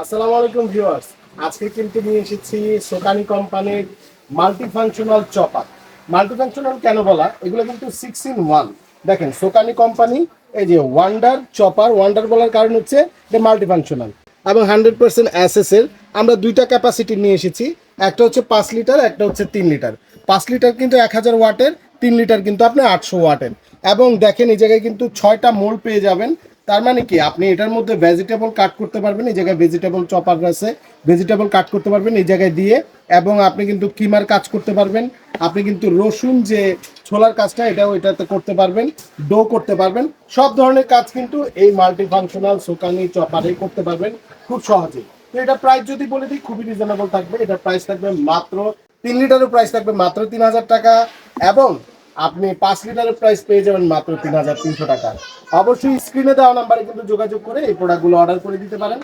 আসসালামু আলাইকুম ভিউয়ার্স। আজকে কিন্তু নিয়ে এসেছি সোকানি কোম্পানির multi functional chopper. Multi functional কেন বলা? এগুলো কিন্তু সিক্স ইন ওয়ান দেখেন, সোকানি কোম্পানি, এই যে ওয়ান্ডার চপার ওয়ান্ডার বলার কারণ হচ্ছে এটা মাল্টি ফাংশনাল এবং হান্ড্রেড পার্সেন্ট এর আমরা দুইটা ক্যাপাসিটি নিয়ে এসেছি। একটা হচ্ছে পাঁচ লিটার, একটা হচ্ছে তিন লিটার। পাঁচ লিটার কিন্তু এক হাজার ওয়াটের, তিন লিটার কিন্তু আপনি আটশো ওয়াটের। এবং দেখেন, এই জায়গায় কিন্তু ছয়টা মোল পেয়ে যাবেন। তার মানে কি? আপনি এটার মধ্যে ভেজিটেবল কাট করতে পারবেন, এই জায়গায় ভেজিটেবল চপার আছে। ভেজিটেবল কাট করতে পারবেন, এই জায়গায় দিয়ে। এবং আপনি কিন্তু কিমার কাজ করতে পারবেন। আপনি কিন্তু রসুন যে ছোলার কাজটা, এটাও এটাতে করতে পারবেন ডো করতে পারবেন। সব ধরনের কাজ কিন্তু এই মাল্টি ফাংশনাল সোকানি চপারে করতে পারবেন খুব সহজেই তো এটা প্রাইস যদি বলে দিই, খুবই রিজনেবল থাকবে। এটার প্রাইস থাকবে মাত্র তিন লিটারের প্রাইস থাকবে মাত্র তিন হাজার টাকা। এবং আপনি পাঁচ লিটারের প্রাইস পেয়ে যাবেন মাত্র তিন হাজার তিনশো টাকা। অবশ্যই স্ক্রিনে দেওয়া নাম্বারে কিন্তু যোগাযোগ করে এই প্রোডাক্টগুলো অর্ডার করে দিতে পারেন।